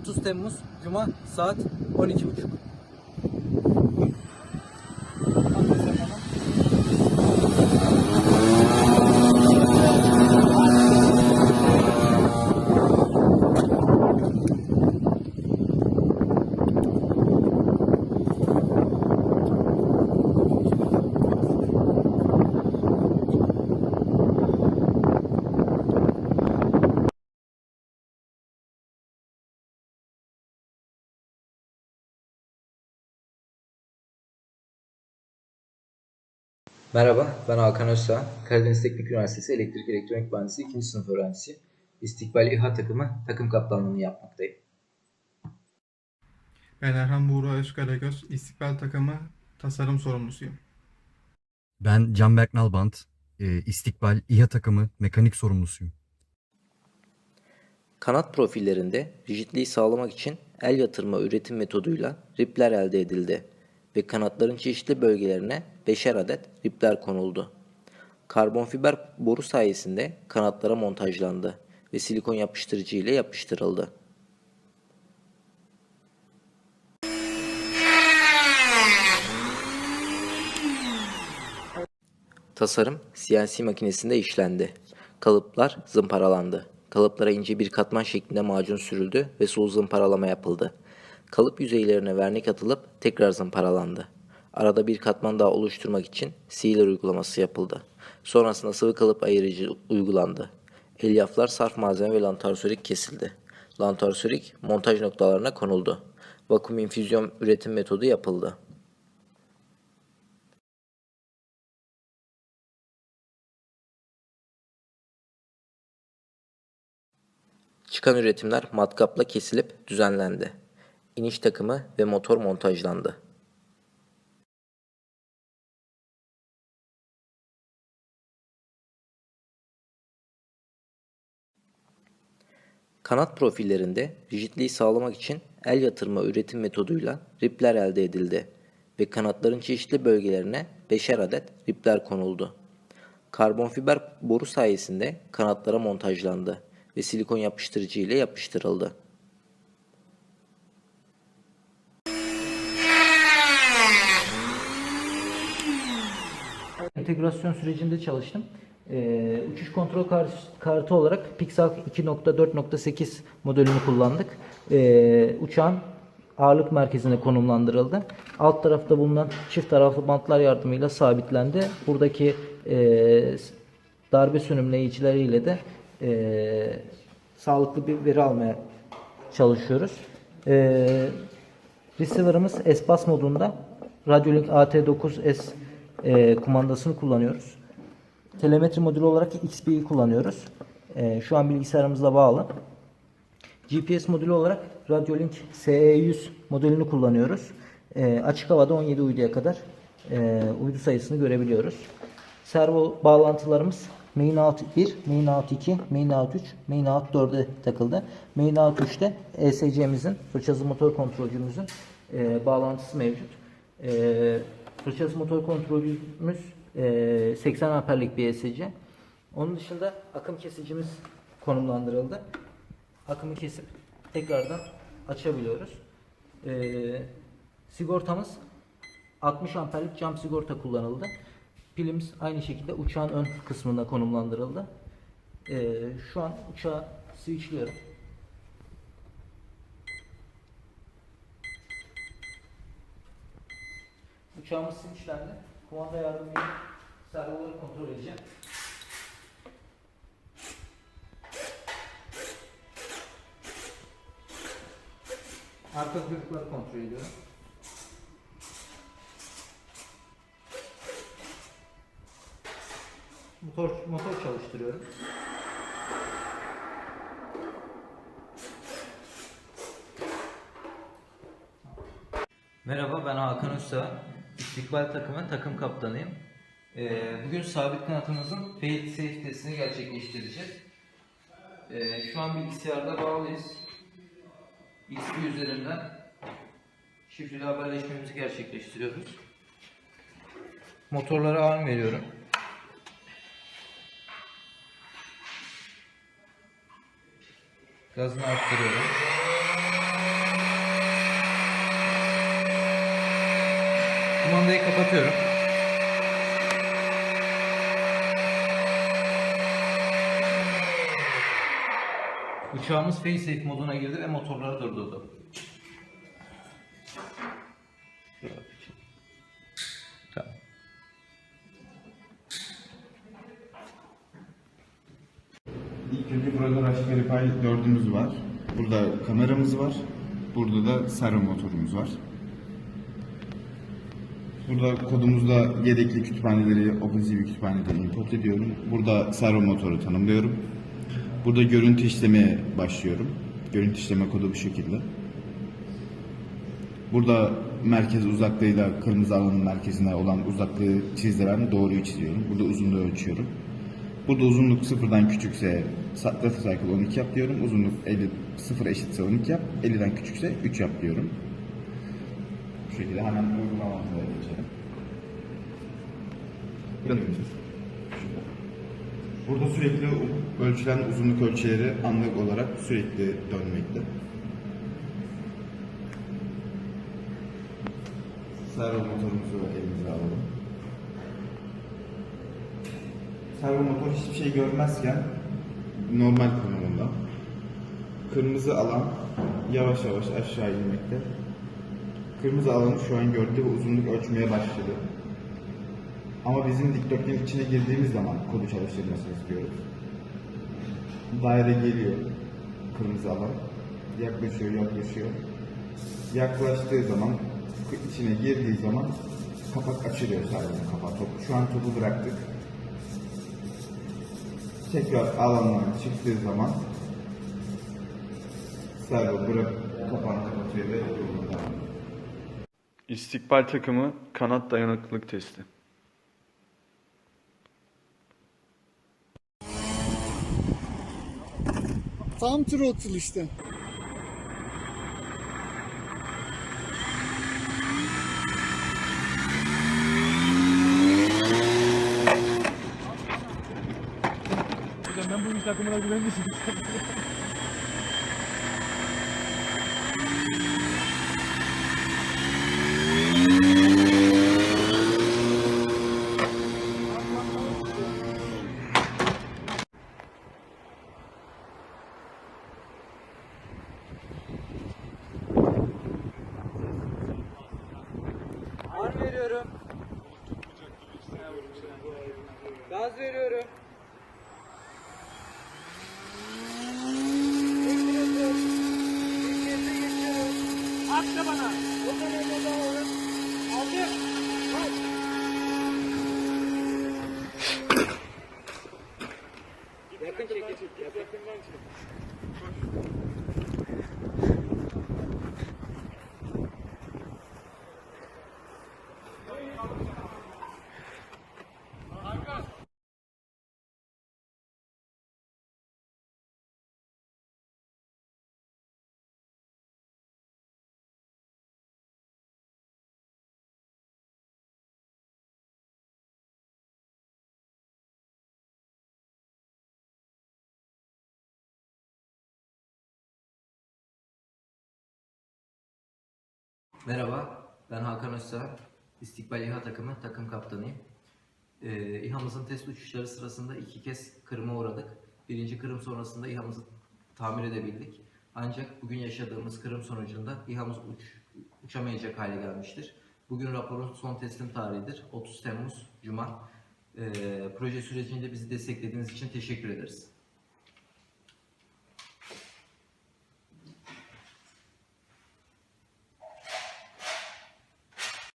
30 Temmuz Cuma saat 12.30. Merhaba, ben Hakan Özsağ. Karadeniz Teknik Üniversitesi Elektrik Elektronik Mühendisliği 2. sınıf öğrencisiyim. İstikbal İHA takımı takım kaptanlığını yapmaktayım. Ben Erhan Buğra Özkaragöz, İstikbal Takımı tasarım sorumlusuyum. Ben Canberk Nalbant, e, İstikbal İHA takımı mekanik sorumlusuyum. Kanat profillerinde rigidliği sağlamak için el yatırma üretim metoduyla ripler elde edildi ve kanatların çeşitli bölgelerine beşer adet ripler konuldu. Karbon fiber boru sayesinde kanatlara montajlandı ve silikon yapıştırıcı ile yapıştırıldı. Tasarım CNC makinesinde işlendi. Kalıplar zımparalandı. Kalıplara ince bir katman şeklinde macun sürüldü ve sulu zımparalama yapıldı. Kalıp yüzeylerine vernik atılıp tekrar zımparalandı. Arada bir katman daha oluşturmak için sealer uygulaması yapıldı. Sonrasında sıvı kalıp ayırıcı uygulandı. Elyaflar sarf malzeme ve lantarsörik kesildi. Lantarsörik montaj noktalarına konuldu. Vakum infüzyon üretim metodu yapıldı. Çıkan üretimler matkapla kesilip düzenlendi. İniş takımı ve motor montajlandı. Kanat profillerinde rigidliği sağlamak için el yatırma üretim metoduyla ripler elde edildi ve kanatların çeşitli bölgelerine beşer adet ripler konuldu. Karbon fiber boru sayesinde kanatlara montajlandı ve silikon yapıştırıcı ile yapıştırıldı. Entegrasyon sürecinde çalıştım. Ee, uçuş kontrol kar- kartı olarak Pixel 2.4.8 modelini kullandık. Ee, uçağın ağırlık merkezine konumlandırıldı. Alt tarafta bulunan çift taraflı bantlar yardımıyla sabitlendi. Buradaki e, darbe sönümleyicileriyle de e, sağlıklı bir veri almaya çalışıyoruz. E, receiver'ımız espas modunda Radiolink AT9S e, kumandasını kullanıyoruz. Telemetri modülü olarak XP'yi kullanıyoruz. E, şu an bilgisayarımızla bağlı. GPS modülü olarak Radiolink SE100 modelini kullanıyoruz. E, açık havada 17 uyduya kadar e, uydu sayısını görebiliyoruz. Servo bağlantılarımız Main Out 1, Main Out 2, Main Out 3, Main Out 4'e takıldı. Main Out 3'te ESC'mizin, fırçası motor kontrolcümüzün e, bağlantısı mevcut. E, fırçası motor kontrolcümüz e, 80 amperlik bir ESC. Onun dışında akım kesicimiz konumlandırıldı. Akımı kesip tekrardan açabiliyoruz. E, sigortamız 60 amperlik cam sigorta kullanıldı. Pilimiz aynı şekilde uçağın ön kısmında konumlandırıldı. Ee, şu an uçağı switchliyorum. Uçağımız switchlendi. Kumanda yardımıyla servoları kontrol edeceğim. Arka kuyrukları kontrol ediyorum. Motor, motor çalıştırıyorum. Merhaba, ben Hakan Özsağ. İstikbal takımı takım kaptanıyım. Ee, bugün sabit kanatımızın fail safe testini gerçekleştireceğiz. Ee, şu an bilgisayarda bağlıyız. XP üzerinden şifreli haberleşmemizi gerçekleştiriyoruz. Motorlara arm veriyorum. Gazını arttırıyorum. Kumandayı kapatıyorum. Uçağımız FaceSafe moduna girdi ve motorları durdurdu. Tamam. İlk önce burada Raspberry Pi 4'ümüz var. Burada kameramız var. Burada da servo motorumuz var. Burada kodumuzda yedekli kütüphaneleri OpenCV kütüphaneden import ediyorum. Burada servo motoru tanımlıyorum. Burada görüntü işlemeye başlıyorum. Görüntü işleme kodu bu şekilde. Burada merkez uzaklığıyla kırmızı alanın merkezine olan uzaklığı çizdiren doğruyu çiziyorum. Burada uzunluğu ölçüyorum. Burada uzunluk sıfırdan küçükse data cycle 12 yap diyorum. Uzunluk 50, sıfır eşitse 12 yap. 50'den küçükse 3 yap diyorum. Şekilde hemen uygulamamıza geçelim. Burada sürekli ölçülen uzunluk ölçüleri anlık olarak sürekli dönmekte. Servo motorumuzu elimize alalım. Servo motor hiçbir şey görmezken normal konumunda. Kırmızı alan yavaş yavaş aşağı inmekte. Kırmızı alanı şu an gördü ve uzunluk ölçmeye başladı. Ama bizim dikdörtgenin içine girdiğimiz zaman kodu çalıştırmasını istiyoruz. Daire geliyor. Kırmızı alan. Yaklaşıyor, yaklaşıyor. Yaklaştığı zaman, içine girdiği zaman kapak açılıyor servonun kapağı. Top- Şu an topu bıraktık. Tekrar alandan çıktığı zaman servo bırak kapağını kapatıyor ve yoluna. İstikbal takımı kanat dayanıklılık testi. Tam throttle işte. Ar veriyorum. Gaz veriyorum. Atla bana. Aldım. Yakın çekin. Yakından çek. Merhaba, ben Hakan Özsağ. İstikbal İHA takımı takım kaptanıyım. Ee, İHA'mızın test uçuşları sırasında iki kez kırıma uğradık. Birinci kırım sonrasında İHA'mızı tamir edebildik. Ancak bugün yaşadığımız kırım sonucunda İHA'mız uç, uçamayacak hale gelmiştir. Bugün raporun son teslim tarihidir. 30 Temmuz Cuma. Ee, proje sürecinde bizi desteklediğiniz için teşekkür ederiz.